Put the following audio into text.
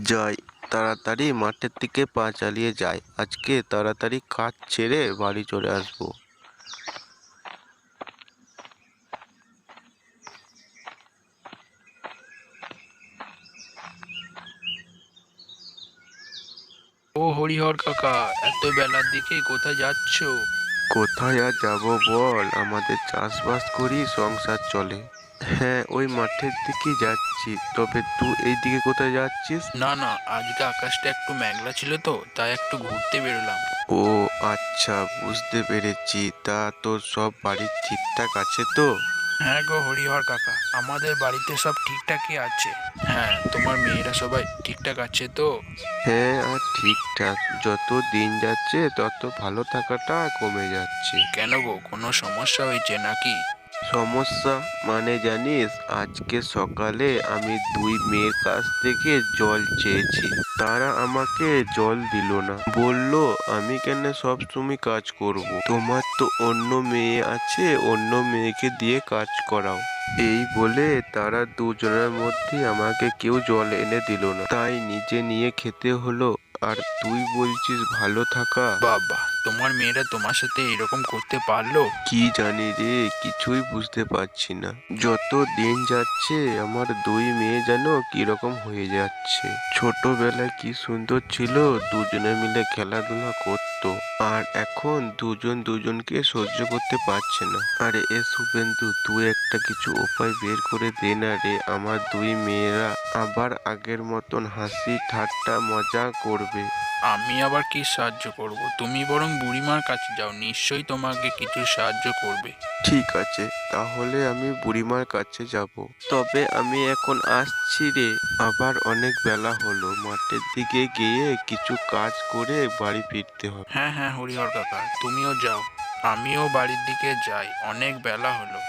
যাই তাড়াতাড়ি মাঠের দিকে পা চালিয়ে যায়। আজকে তাড়াতাড়ি কাজ ছেড়ে বাড়ি চলে আসব। ও হরিহর কাকা এত বেলার দিকে কোথায় যাচ্ছ? কোথায় আর যাব বল আমাদের চাষবাস করি সংসার চলে। হ্যাঁ ওই মাঠের দিকে যাচ্ছি। তবে তুই এই দিকে কোথায় যাচ্ছিস? না না আজকে আকাশটা একটু মেঘলা ছিল তো তাই একটু ঘুরতে বেরোলাম। ও আচ্ছা বুঝতে পেরেছি। তা তোর সব বাড়ির ঠিকঠাক আছে তো? হ্যাঁ গো হরিহর কাকা আমাদের বাড়িতে সব ঠিকঠাকই আছে। হ্যাঁ তোমার মেয়েরা সবাই ঠিকঠাক আছে তো? হ্যাঁ আর ঠিকঠাক। যত দিন যাচ্ছে তত ভালো থাকাটা কমে যাচ্ছে। কেন গো কোনো সমস্যা হয়েছে নাকি? সমস্যা? মানে জানিস, আজকে সকালে আমি দুই মেয়ের কাছ থেকে জল চেয়েছি। তারা আমাকে জল দিল না। বলল, আমি কেন সব সময় কাজ করব। তোমার তো অন্য মেয়ে আছে, অন্য মেয়েকে দিয়ে কাজ করাও। এই বলে তারা দুজনের মধ্যে আমাকে কেউ জল এনে দিল না। তাই নিজে নিয়ে খেতে হলো। আর তুই বলছিস, ভালো থাকা? বাবা তোমার মেয়েরা তোমার সাথে এরকম করতে পারল? কি জানি রে, কিছুই বুঝতে পারছি না। যত দিন যাচ্ছে, আমার দুই মেয়ে যেন কীরকম হয়ে যাচ্ছে। ছোটবেলায় কি সুন্দর ছিল, দুজনে মিলে খেলাধুলা করতো আর এখন দুজন দুজনকে সহ্য করতে পারছে না। আরে এ শুভেন্দু তুই একটা কিছু উপায় বের করে দে না রে। আমার দুই মেয়েরা আবার আগের মতন হাসি ঠাট্টা মজা করবে। আমি আবার কি সাহায্য করব? তুমি বরং বুড়িমার কাছে যাও নিশ্চয়ই তোমাকে কিছু সাহায্য করবে। ঠিক আছে তাহলে আমি বুড়িমার কাছে যাব। তবে আমি এখন আসছি রে। আবার অনেক বেলা হলো মাঠের দিকে গিয়ে কিছু কাজ করে বাড়ি ফিরতে হবে। হ্যাঁ হ্যাঁ হরিহর কাকা তুমিও যাও। আমিও বাড়ির দিকে যাই অনেক বেলা হলো।